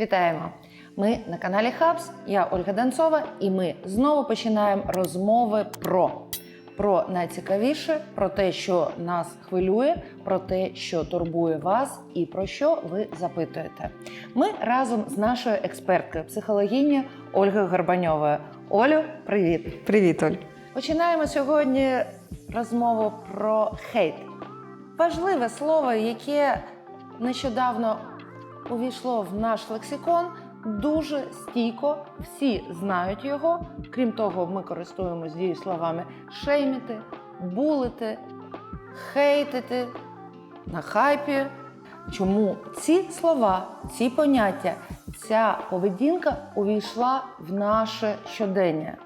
Вітаємо! Ми на каналі Хабс. Я Ольга Данцова, і ми знову починаємо розмови про. Про найцікавіше, про те, що нас хвилює, про те, що турбує вас, і про що ви запитуєте. Ми разом з нашою експерткою, психологінею Ольгою Горбаньовою. Олю, привіт! Привіт, Оль. Починаємо сьогодні розмову про хейт. Важливе слово, яке нещодавно увійшло в наш лексикон. Дуже стійко, всі знають його. Крім того, ми користуємося дієсловами шеймити, булити, хейтити, на хайпі. Чому ці слова, ці поняття, ця поведінка увійшла в наше щодення?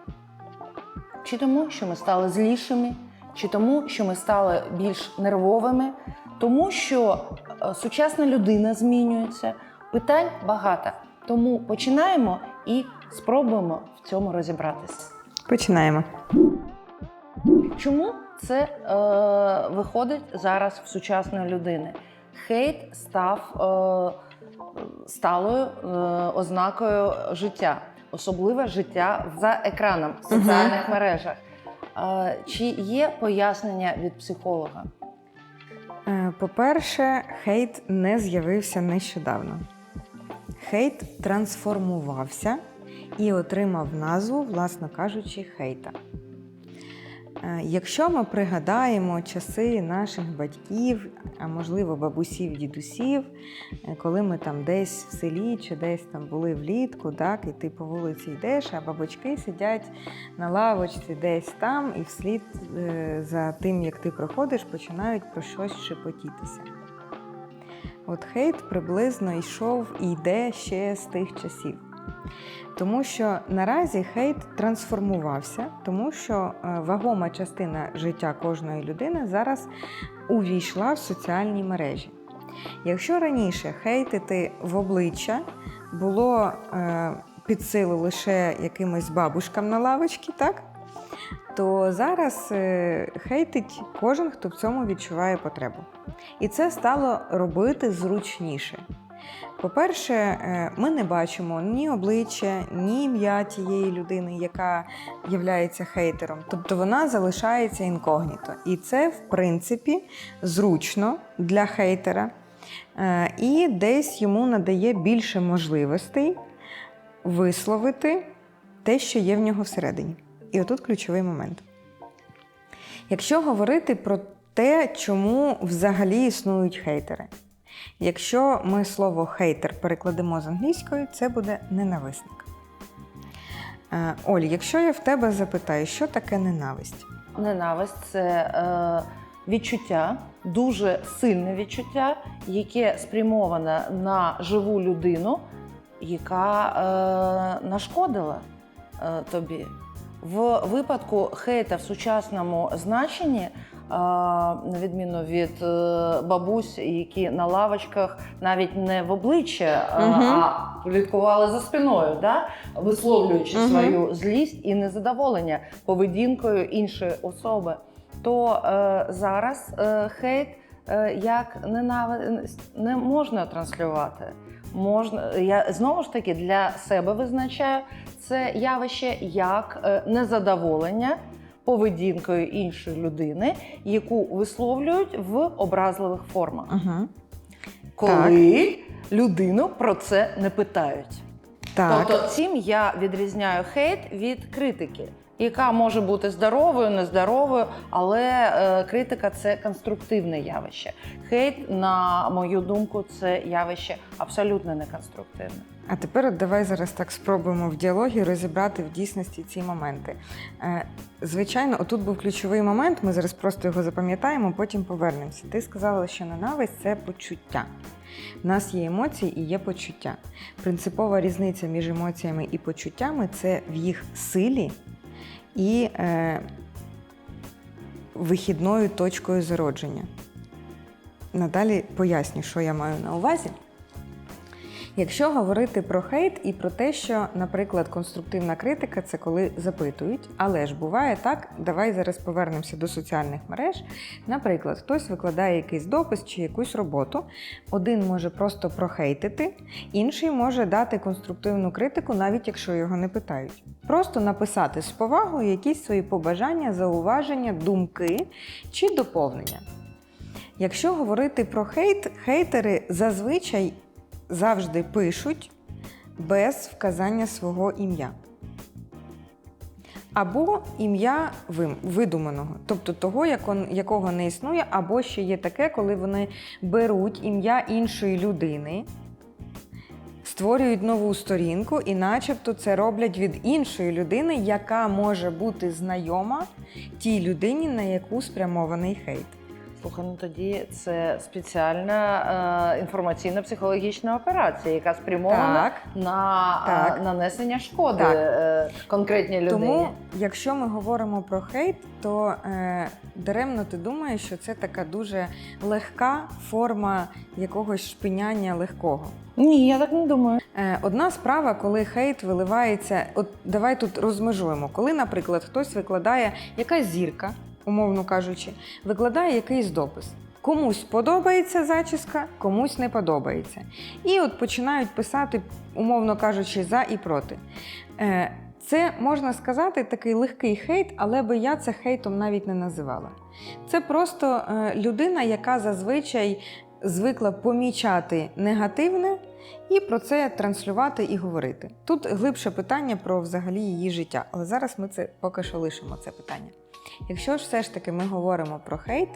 Чи тому, що ми стали злішими, чи тому, що ми стали більш нервовими, тому що сучасна людина змінюється. Питань багато. Тому починаємо і спробуємо в цьому розібратися. Починаємо. Чому це е, виходить зараз в сучасної людини? Хейт став е, сталою е, ознакою життя, особливе життя за екраном в соціальних мережах. Е, чи є пояснення від психолога? Е, По-перше, хейт не з'явився нещодавно. Хейт трансформувався і отримав назву, власно кажучи, хейта. Е, Якщо ми пригадаємо часи наших батьків, а можливо бабусів, дідусів, е, коли ми там десь в селі чи десь там були влітку, так, і ти по вулиці йдеш, а бабочки сидять на лавочці десь там, і вслід е, за тим, як ти проходиш, починають про щось шепотітися. От хейт приблизно йшов і йде ще з тих часів. Тому що наразі хейт трансформувався, тому що е, вагома частина життя кожної людини зараз увійшла в соціальні мережі. Якщо раніше хейтити в обличчя було е, під силу лише якимось бабушкам на лавочці, так? то зараз е, хейтить кожен, хто в цьому відчуває потребу. І це стало робити зручніше. По-перше, е, ми не бачимо ні обличчя, ні ім'я тієї людини, яка є хейтером. Тобто вона залишається інкогніто. І це, в принципі, зручно для хейтера. Е, І десь йому надає більше можливостей висловити те, що є в нього всередині. І отут ключовий момент. Якщо говорити про те, чому взагалі існують хейтери. Якщо ми слово хейтер перекладемо з англійської, це буде ненависник. Е, Оль, якщо я в тебе запитаю, що таке ненависть? Ненависть це е, відчуття, дуже сильне відчуття, яке спрямоване на живу людину, яка е, нашкодила е, тобі. В випадку хейта в сучасному значенні, на відміну від е, бабусь, які на лавочках навіть не в обличчя, Мгм. а пліткували за спиною, да? висловлюючи Мгм. свою злість і незадоволення поведінкою іншої особи, то е, зараз е, хейт е, як ненависть не можна транслювати. Можна, я знову ж таки для себе визначаю це явище як е, незадоволення поведінкою іншої людини, яку висловлюють в образливих формах, Угу. коли людину про це не питають. Так. Тобто цим я відрізняю хейт від критики, яка може бути здоровою, нездоровою, але е, критика це конструктивне явище. Хейт, на мою думку, це явище абсолютно неконструктивне. А тепер давай зараз так спробуємо в діалогі розібрати в дійсності ці моменти. Е, Звичайно, отут був ключовий момент, ми зараз просто його запам'ятаємо, потім повернемося. Ти сказала, що ненависть це почуття. У нас є емоції і є почуття. Принципова різниця між емоціями і почуттями це в їх силі і е, вихідною точкою зародження. Надалі поясню, що я маю на увазі. Якщо говорити про хейт і про те, що, наприклад, конструктивна критика це коли запитують, але ж буває так, давай зараз повернемося до соціальних мереж. Наприклад, хтось викладає якийсь допис чи якусь роботу, один може просто прохейтити, інший може дати конструктивну критику, навіть якщо його не питають. Просто написати з повагою якісь свої побажання, зауваження, думки чи доповнення. Якщо говорити про хейт, хейтери зазвичай завжди пишуть без вказання свого ім'я. Або ім'я видуманого, тобто того, якого не існує, або ще є таке, коли вони беруть ім'я іншої людини, створюють нову сторінку, і начебто це роблять від іншої людини, яка може бути знайома тій людині, на яку спрямований хейт. Слухай, ну тоді це спеціальна е, інформаційно-психологічна операція, яка спрямована Так. на е, Так. нанесення шкоди Так. е, конкретній людині. Тому, якщо ми говоримо про хейт, то е, даремно ти думаєш, що це така дуже легка форма якогось шпиняння легкого. Ні, я так не думаю. Е, Одна справа, коли хейт виливається, от давай тут розмежуємо. Коли, наприклад, хтось викладає якась зірка, умовно кажучи, викладає якийсь допис. Комусь подобається зачіска, комусь не подобається. І от починають писати, умовно кажучи, за і проти. Е, Це можна сказати такий легкий хейт, але би я це хейтом навіть не називала. Це просто е, людина, яка зазвичай звикла помічати негативне і про це транслювати і говорити. Тут глибше питання про взагалі її життя, але зараз ми це поки що лишимо це питання. Якщо ж все ж таки ми говоримо про хейт,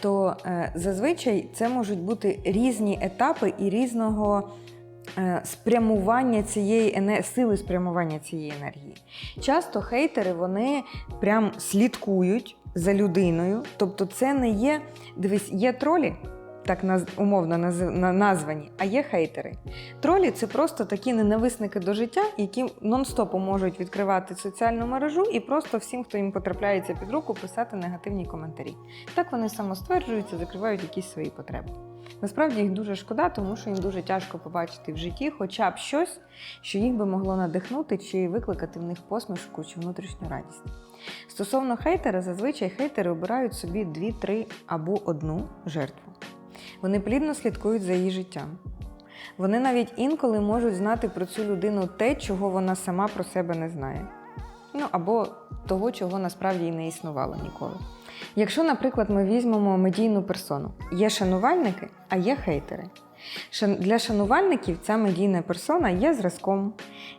то е, зазвичай це можуть бути різні етапи і різного е, спрямування цієї сили спрямування цієї енергії. Часто хейтери вони прям слідкують за людиною, тобто це не є. Дивись, є тролі. Так умовно наз- названі, а є хейтери. Тролі це просто такі ненависники до життя, які нон-стопом можуть відкривати соціальну мережу і просто всім, хто їм потрапляється під руку, писати негативні коментарі. Так вони самостверджуються, закривають якісь свої потреби. Насправді їх дуже шкода, тому що їм дуже тяжко побачити в житті хоча б щось, що їх би могло надихнути чи викликати в них посмішку чи внутрішню радість. Стосовно хейтера, зазвичай хейтери обирають собі дві, три або одну жертву. Вони плідно слідкують за її життям. Вони навіть інколи можуть знати про цю людину те, чого вона сама про себе не знає. Ну або того, чого насправді і не існувало ніколи. Якщо, наприклад, ми візьмемо медійну персону, є шанувальники, а є хейтери. Для шанувальників ця медійна персона є зразком,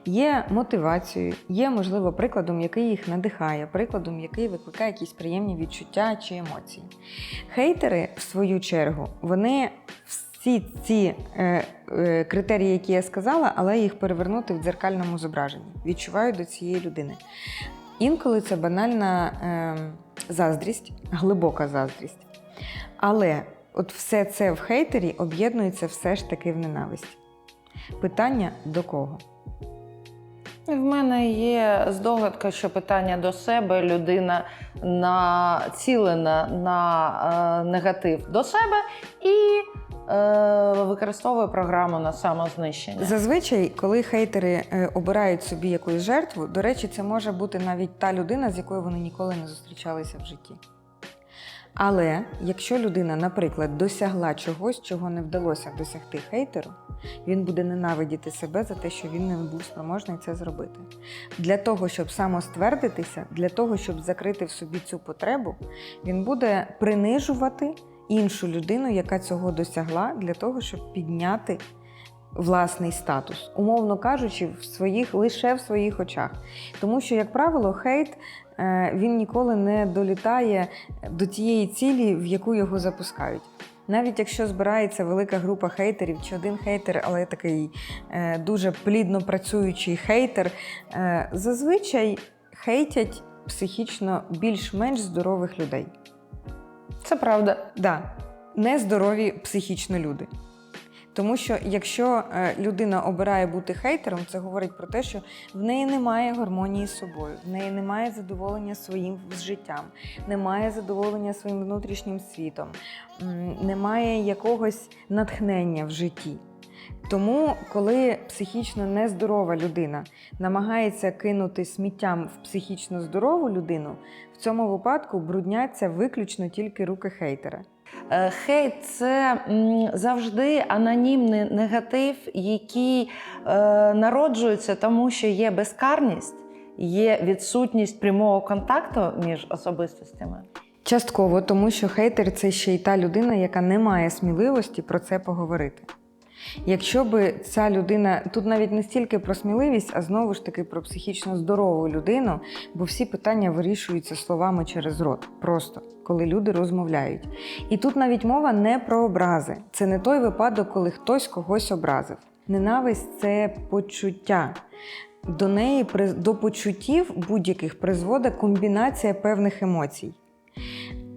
є мотивацією, є, можливо, прикладом, який їх надихає, прикладом, який викликає якісь приємні відчуття чи емоції. Хейтери, в свою чергу, вони всі ці е, е, критерії, які я сказала, але їх перевернути в дзеркальному зображенні, відчувають до цієї людини. Інколи це банальна е, заздрість, глибока заздрість. Але от все це в хейтері об'єднується все ж таки в ненависті. Питання до кого? В мене є здогадка, що питання до себе людина націлена на е, негатив до себе і е, використовує програму на самознищення. Зазвичай, коли хейтери е, обирають собі якусь жертву, до речі, це може бути навіть та людина, з якою вони ніколи не зустрічалися в житті. Але якщо людина, наприклад, досягла чогось, чого не вдалося досягти хейтеру, він буде ненавидіти себе за те, що він не був спроможний це зробити. Для того, щоб самоствердитися, для того, щоб закрити в собі цю потребу, він буде принижувати іншу людину, яка цього досягла, для того, щоб підняти власний статус, умовно кажучи, в своїх лише в своїх очах. Тому що, як правило, хейт е, він ніколи не долітає до тієї цілі, в яку його запускають. Навіть якщо збирається велика група хейтерів, чи один хейтер, але такий е, дуже плідно працюючий хейтер, е, зазвичай хейтять психічно більш-менш здорових людей. Це правда. Да, нездорові психічно люди. Тому що якщо е, людина обирає бути хейтером, це говорить про те, що в неї немає гармонії з собою, в неї немає задоволення своїм життям, немає задоволення своїм внутрішнім світом, немає якогось натхнення в житті. Тому, коли психічно нездорова людина намагається кинути сміттям в психічно здорову людину, в цьому випадку брудняться виключно тільки руки хейтера. Е, Хейт це завжди анонімний негатив, який е, народжується тому, що є безкарність, є відсутність прямого контакту між особистостями. Частково, тому що хейтер це ще й та людина, яка не має сміливості про це поговорити. Якщо би ця людина, тут навіть не стільки про сміливість, а знову ж таки про психічно здорову людину, бо всі питання вирішуються словами через рот, просто коли люди розмовляють. І тут навіть мова не про образи. Це не той випадок, коли хтось когось образив. Ненависть це почуття. До неї до почуттів будь-яких призводить комбінація певних емоцій.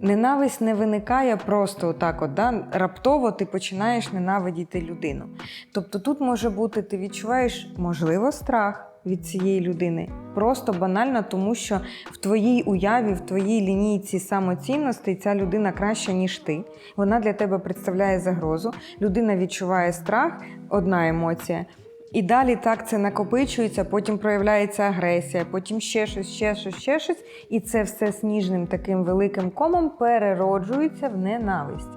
Ненависть не виникає просто отак, от, да? раптово ти починаєш ненавидіти людину. Тобто тут може бути, ти відчуваєш, можливо, страх від цієї людини. Просто банально, тому що в твоїй уяві, в твоїй лінійці самоцінностей ця людина краща, ніж ти. Вона для тебе представляє загрозу. Людина відчуває страх, одна емоція. І далі так це накопичується, потім проявляється агресія, потім ще щось, ще щось, ще щось. І це все сніжним таким великим комом перероджується в ненависть.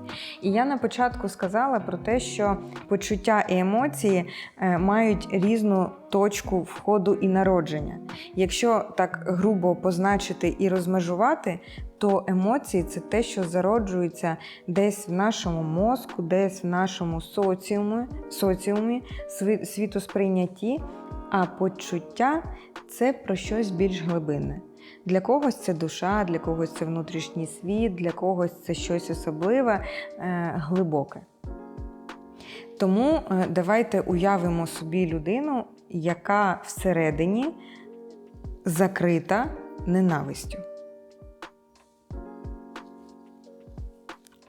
І я на початку сказала про те, що почуття і емоції е, мають різну точку входу і народження. Якщо так грубо позначити і розмежувати, то емоції це те, що зароджується десь в нашому мозку, десь в нашому соціумі, соціумі сві- світосприйнятті, а почуття це про щось більш глибинне. Для когось це душа, для когось це внутрішній світ, для когось це щось особливе, е, глибоке. Тому е, давайте уявимо собі людину, яка всередині закрита ненавистю.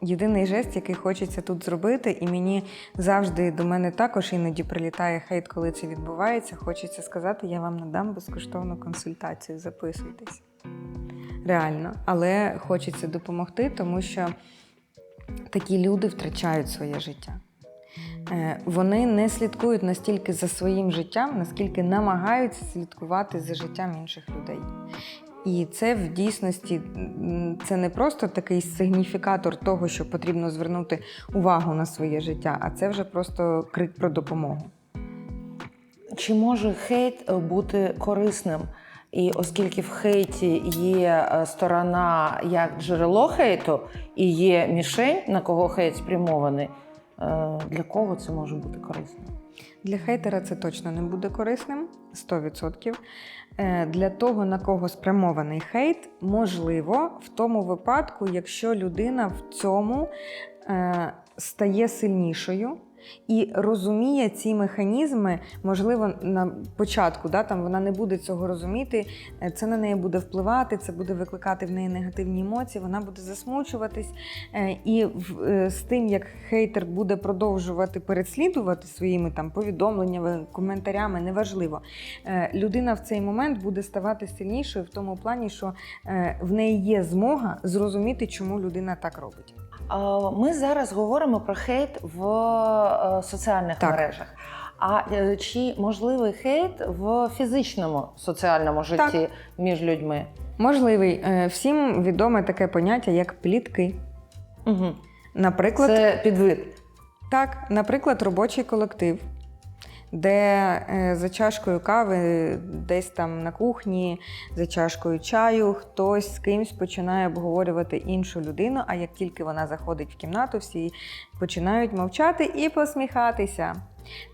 Єдиний жест, який хочеться тут зробити, і мені завжди до мене також іноді прилітає хейт, коли це відбувається. Хочеться сказати, я вам надам безкоштовну консультацію, записуйтесь. Реально, але хочеться допомогти, тому що такі люди втрачають своє життя. Е, Вони не слідкують настільки за своїм життям, наскільки намагаються слідкувати за життям інших людей. І це в дійсності це не просто такий сигніфікатор того, що потрібно звернути увагу на своє життя, а це вже просто крик про допомогу. Чи може хейт е, бути корисним? І оскільки в хейті є е, сторона як джерело хейту і є мішень, на кого хейт спрямований, для кого це може бути корисним? Для хейтера це точно не буде корисним 100%. Е, Для того, на кого спрямований хейт, можливо, в тому випадку, якщо людина в цьому е, стає сильнішою. І розуміє ці механізми, можливо, на початку да, там вона не буде цього розуміти, е, це на неї буде впливати, це буде викликати в неї негативні емоції, вона буде засмучуватись. Е, І е, з тим, як хейтер буде продовжувати переслідувати своїми там повідомленнями, коментарями, неважливо. Людина в цей момент буде ставати сильнішою в тому плані, що в неї є змога зрозуміти, чому людина так робить. А, Ми зараз говоримо про хейт в е, соціальних Так. мережах. А е, чи можливий хейт в фізичному соціальному житті Так. між людьми? Можливий Е, всім відоме таке поняття, як плітки. Угу. Наприклад, Це підвид. Так, наприклад, робочий колектив, де е, за чашкою кави, десь там на кухні, за чашкою чаю, хтось з кимсь починає обговорювати іншу людину, а як тільки вона заходить в кімнату, всі починають мовчати і посміхатися.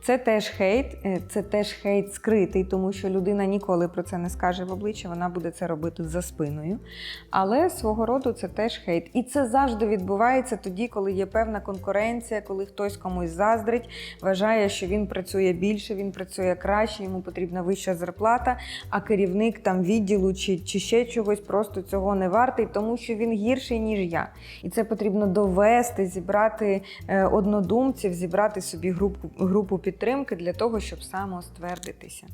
Це теж хейт, е, це теж хейт скритий, тому що людина ніколи про це не скаже в обличчя, вона буде це робити за спиною. Але свого роду це теж хейт. І це завжди відбувається тоді, коли є певна конкуренція, коли хтось комусь заздрить, вважає, що він працює більше, він працює краще, йому потрібна вища зарплата, а керівник там відділу чи, чи ще чогось просто цього не вартий, тому що він гірший, ніж я. І це потрібно довести, зібрати е, однодумців, зібрати собі групу, групу підтримки для того, щоб самоствердитися.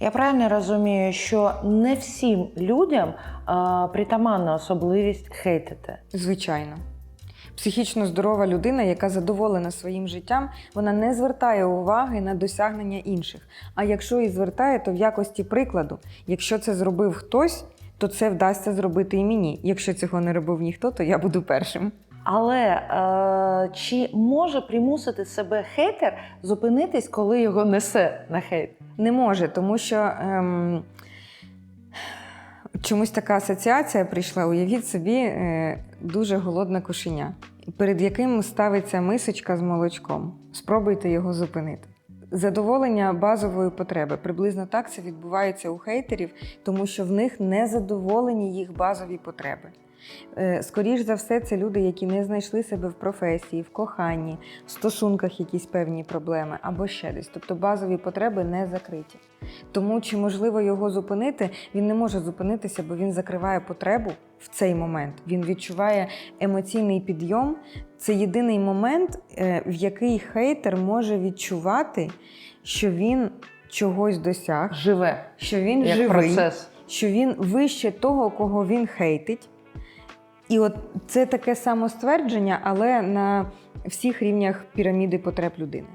Я правильно розумію, що не всім людям а, притаманна особливість хейтити. Звичайно. Психічно здорова людина, яка задоволена своїм життям, вона не звертає уваги на досягнення інших. А якщо і звертає, то в якості прикладу, якщо це зробив хтось, то це вдасться зробити і мені. Якщо цього не робив ніхто, то я буду першим. Але е, чи може примусити себе хейтер зупинитись, коли його несе на хейт? Не може, тому що ем, чомусь така асоціація прийшла. Уявіть собі е, дуже голодне кошеня, перед яким ставиться мисочка з молочком. Спробуйте його зупинити. Задоволення базової потреби. Приблизно так це відбувається у хейтерів, тому що в них не задоволені їх базові потреби. Е, Скоріш за все, це люди, які не знайшли себе в професії, в коханні, в стосунках якісь певні проблеми або ще десь. Тобто базові потреби не закриті. Тому чи можливо його зупинити, він не може зупинитися, бо він закриває потребу в цей момент. Він відчуває емоційний підйом. Це єдиний момент, е, в який хейтер може відчувати, що він чогось досяг, Живе що він як живий процес. що він вище того, кого він хейтить. І от це таке самоствердження, але на всіх рівнях піраміди потреб людини.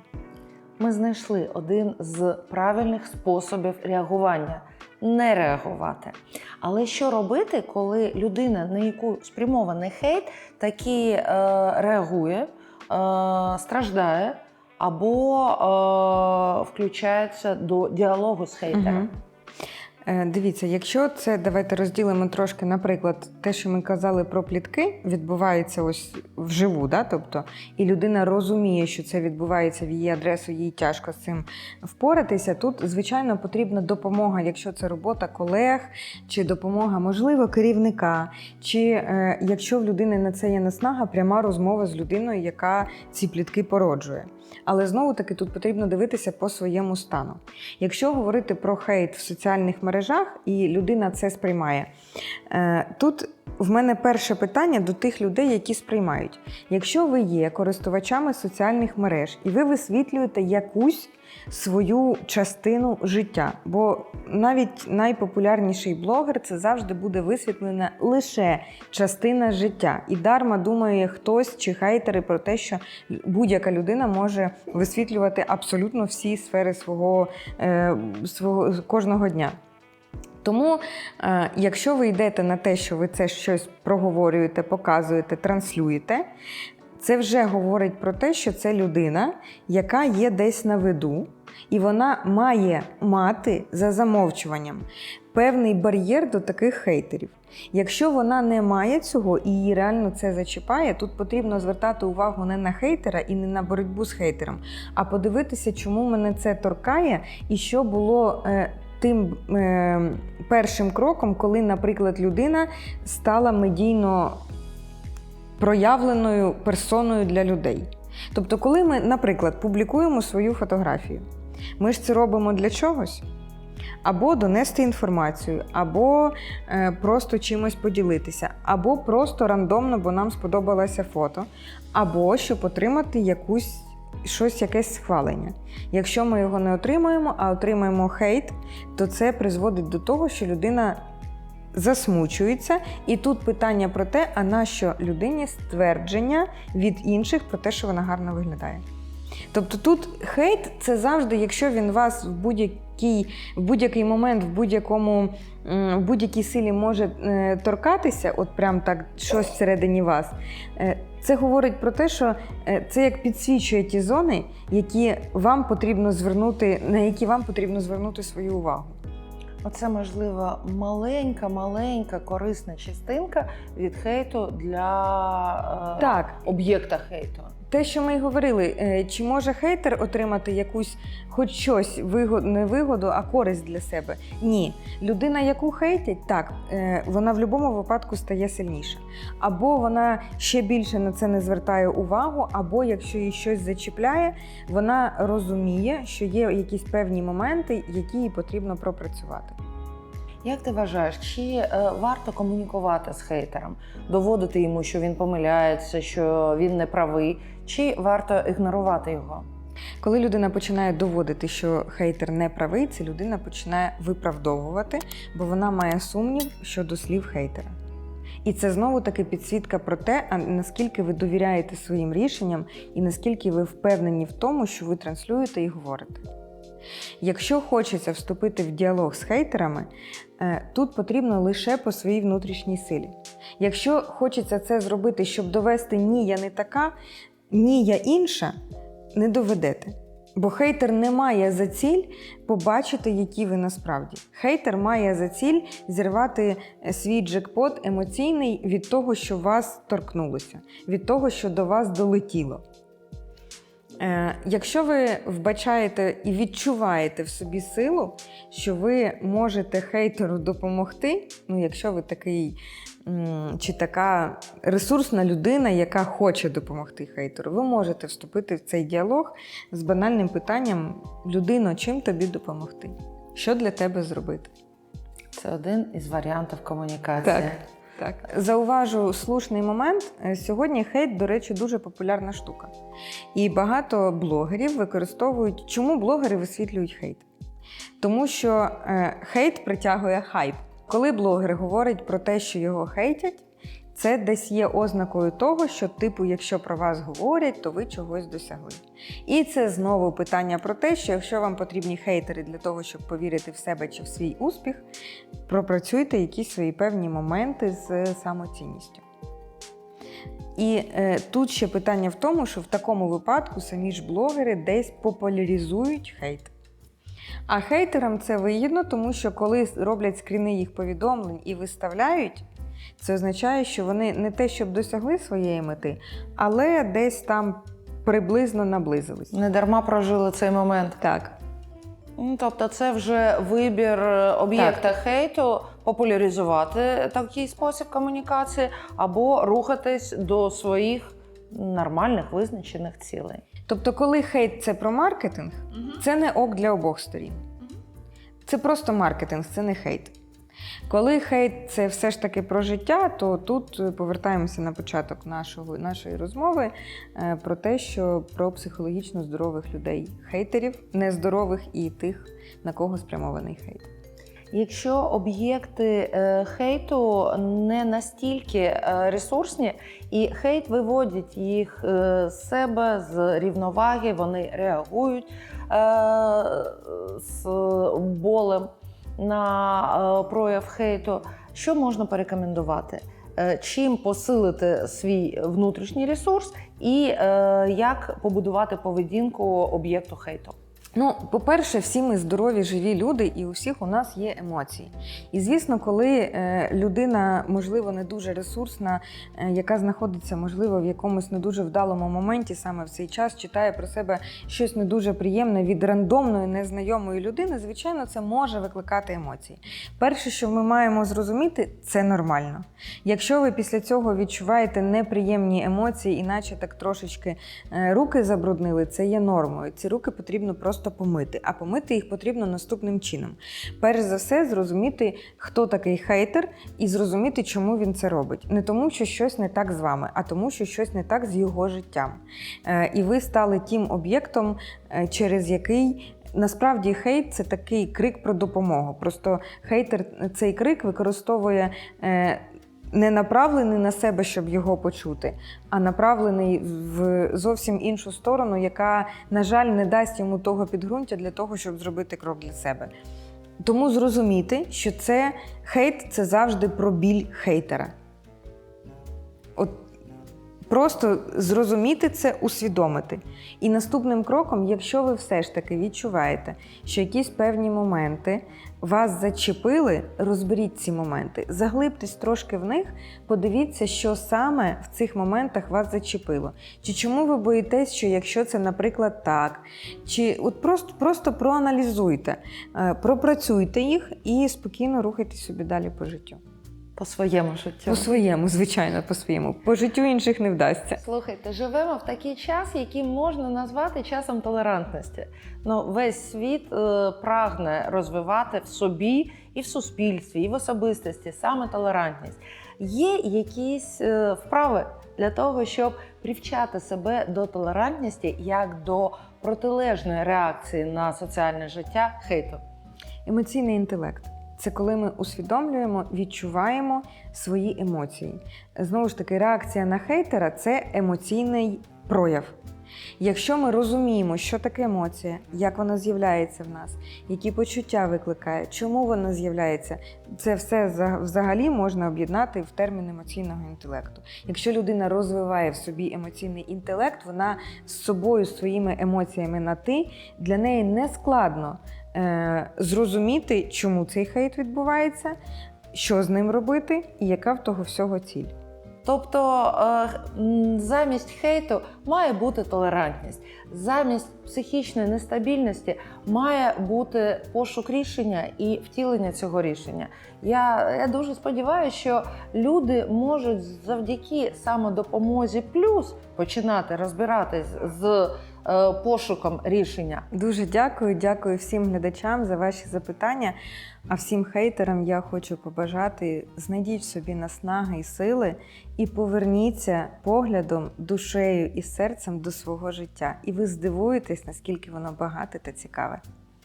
Ми знайшли один з правильних способів реагування не реагувати. Але що робити, коли людина, на яку спрямований хейт, таки е, реагує, е, страждає або е, включається до діалогу з хейтером? Мгм. Е, Дивіться, якщо це давайте розділимо трошки, наприклад, те, що ми казали про плітки, відбувається ось вживу, да? тобто, і людина розуміє, що це відбувається в її адресу, їй тяжко з цим впоратися. Тут, звичайно, потрібна допомога, якщо це робота колег, чи допомога, можливо, керівника, чи е, якщо в людини на це є наснага, пряма розмова з людиною, яка ці плітки породжує. Але знову таки тут потрібно дивитися по своєму стану. Якщо говорити про хейт в соціальних мережах, і людина це сприймає, е, тут в мене перше питання до тих людей, які сприймають. Якщо ви є користувачами соціальних мереж і ви висвітлюєте якусь свою частину життя, бо навіть найпопулярніший блогер це завжди буде висвітлена лише частина життя. І дарма думає хтось чи хейтери про те, що будь-яка людина може висвітлювати абсолютно всі сфери свого, е, свого кожного дня. Тому, е, якщо ви йдете на те, що ви це щось проговорюєте, показуєте, транслюєте, це вже говорить про те, що це людина, яка є десь на виду, і вона має мати за замовчуванням певний бар'єр до таких хейтерів. Якщо вона не має цього і її реально це зачіпає, тут потрібно звертати увагу не на хейтера і не на боротьбу з хейтером, а подивитися, чому мене це торкає, і що було е, тим е, першим кроком, коли, наприклад, людина стала медійно проявленою персоною для людей. Тобто, коли ми, наприклад, публікуємо свою фотографію, ми ж це робимо для чогось. Або донести інформацію, або е, просто чимось поділитися, або просто рандомно, бо нам сподобалося фото, або щоб отримати якусь щось, якесь схвалення. Якщо ми його не отримаємо, а отримаємо хейт, то це призводить до того, що людина засмучується. І тут питання про те, а нащо людині ствердження від інших про те, що вона гарно виглядає. Тобто тут хейт це завжди, якщо він вас в будь-який, в будь-який момент, в будь-якому в будь-якій силі може е, торкатися, от прям так щось всередині вас. е, Це говорить про те, що е, це як підсвічує ті зони, які вам потрібно звернути, на які вам потрібно звернути свою увагу. Оце можливо маленька, маленька корисна частинка від хейту для е, Так. об'єкта хейту. Те, що ми й говорили, е, чи може хейтер отримати якусь хоч щось вигоду, не вигоду, а користь для себе? Ні. Людина, яку хейтять, так, е, вона в будь-якому випадку стає сильніша. Або вона ще більше на це не звертає увагу, або якщо її щось зачіпляє, вона розуміє, що є якісь певні моменти, які їй потрібно пропрацювати. Як ти вважаєш, чи е, варто комунікувати з хейтером, доводити йому, що він помиляється, що він не правий, чи варто ігнорувати його? Коли людина починає доводити, що хейтер не правий, це людина починає виправдовувати, бо вона має сумнів щодо слів хейтера. І це знову таки підсвітка про те, наскільки ви довіряєте своїм рішенням і наскільки ви впевнені в тому, що ви транслюєте і говорите. Якщо хочеться вступити в діалог з хейтерами, е, тут потрібно лише по своїй внутрішній силі. Якщо хочеться це зробити, щоб довести ні, я не така, ні, я інша, не доведете. Бо хейтер не має за ціль побачити, які ви насправді. Хейтер має за ціль зірвати е, свій джекпот емоційний від того, що вас торкнулося, від того, що до вас долетіло. Е, якщо ви вбачаєте і відчуваєте в собі силу, що ви можете хейтеру допомогти, ну якщо ви такий чи така ресурсна людина, яка хоче допомогти хейтеру, ви можете вступити в цей діалог з банальним питанням: людино, чим тобі допомогти? Що для тебе зробити? Це один із варіантів комунікації. Так. Так. Зауважу слушний момент. Е, Сьогодні хейт, до речі, дуже популярна штука. І багато блогерів використовують. Чому блогери висвітлюють хейт? Тому що е, хейт притягує хайп. Коли блогер говорить про те, що його хейтять, це десь є ознакою того, що, типу, якщо про вас говорять, то ви чогось досягли. І це знову питання про те, що якщо вам потрібні хейтери для того, щоб повірити в себе чи в свій успіх, пропрацюйте якісь свої певні моменти з самоцінністю. І е, тут ще питання в тому, що в такому випадку самі ж блогери десь популяризують хейт. А хейтерам це вигідно, тому що коли роблять скріни їх повідомлень і виставляють, це означає, що вони не те, щоб досягли своєї мети, але десь там приблизно наблизились. Не дарма прожили цей момент. Так. Ну, Тобто, це вже вибір е, об'єкта хейту популяризувати такий спосіб комунікації або рухатись до своїх нормальних визначених цілей. Тобто, коли хейт це про маркетинг, це не ок для обох сторін. Це просто маркетинг, це не хейт. Коли хейт це все ж таки про життя, то тут е, повертаємося на початок нашого, нашої розмови е, про те, що про психологічно здорових людей, хейтерів, нездорових і тих, на кого спрямований хейт. Якщо об'єкти е, хейту не настільки е, ресурсні, і хейт виводить їх е, з себе з рівноваги, вони реагують з болем на прояв хейту, що можна порекомендувати? Чим посилити свій внутрішній ресурс і як побудувати поведінку об'єкту хейту? Ну, по-перше, всі ми здорові, живі люди, і у всіх у нас є емоції. І звісно, коли е, людина, можливо, не дуже ресурсна, е, яка знаходиться, можливо, в якомусь не дуже вдалому моменті, саме в цей час читає про себе щось не дуже приємне від рандомної, незнайомої людини, звичайно, це може викликати емоції. Перше, що ми маємо зрозуміти, це нормально. Якщо ви після цього відчуваєте неприємні емоції, іначе так трошечки е, руки забруднили, це є нормою. Ці руки потрібно просто помити, а помити їх потрібно наступним чином. Перш за все, зрозуміти, хто такий хейтер, і зрозуміти, чому він це робить. Не тому, що щось не так з вами, а тому, що щось не так з його життям. Е, І ви стали тим об'єктом, е, через який. Насправді хейт це такий крик про допомогу. Просто хейтер цей крик використовує е, не направлений на себе, щоб його почути, а направлений в зовсім іншу сторону, яка, на жаль, не дасть йому того підґрунтя для того, щоб зробити крок для себе. Тому зрозуміти, що це хейт це завжди про біль хейтера. От Просто зрозуміти це, усвідомити. І наступним кроком, якщо ви все ж таки відчуваєте, що якісь певні моменти вас зачепили, розберіть ці моменти, заглибтесь трошки в них, подивіться, що саме в цих моментах вас зачепило. Чи чому ви боїтесь, що якщо це, наприклад, так, чи от просто, просто проаналізуйте, е, пропрацюйте їх і спокійно рухайтесь собі далі по життю. По своєму життю. По своєму, звичайно, по своєму. По життю інших не вдасться. Слухайте, живемо в такий час, який можна назвати часом толерантності. Ну, весь світ е, прагне розвивати в собі і в суспільстві, і в особистості саме толерантність. Є якісь е, вправи для того, щоб привчати себе до толерантності як до протилежної реакції на соціальне життя хейту. Емоційний інтелект. Це коли ми усвідомлюємо, відчуваємо свої емоції. Знову ж таки, реакція на хейтера це емоційний прояв. Якщо ми розуміємо, що таке емоція, як вона з'являється в нас, які почуття викликає, чому вона з'являється, це все за- взагалі можна об'єднати в термін емоційного інтелекту. Якщо людина розвиває в собі емоційний інтелект, вона з собою, своїми емоціями на ти, для неї не складно зрозуміти, чому цей хейт відбувається, що з ним робити і яка в того всього ціль. Тобто е, замість хейту має бути толерантність, замість психічної нестабільності має бути пошук рішення і втілення цього рішення. Я, я дуже сподіваюся, що люди можуть завдяки самодопомозі плюс починати розбиратись з е, пошуком рішення. Дуже дякую, дякую всім глядачам за ваші запитання. А всім хейтерам я хочу побажати: знайдіть собі наснаги і сили і поверніться поглядом, душею і серцем до свого життя. І ви здивуєтесь, наскільки воно багате та цікаве.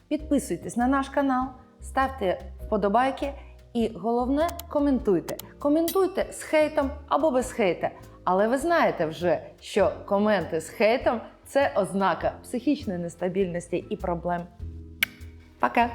Підписуйтесь на наш канал, ставте вподобайки і головне коментуйте. Коментуйте з хейтом або без хейта. Але ви знаєте вже, що коменти з хейтом це ознака психічної нестабільності і проблем. Пока!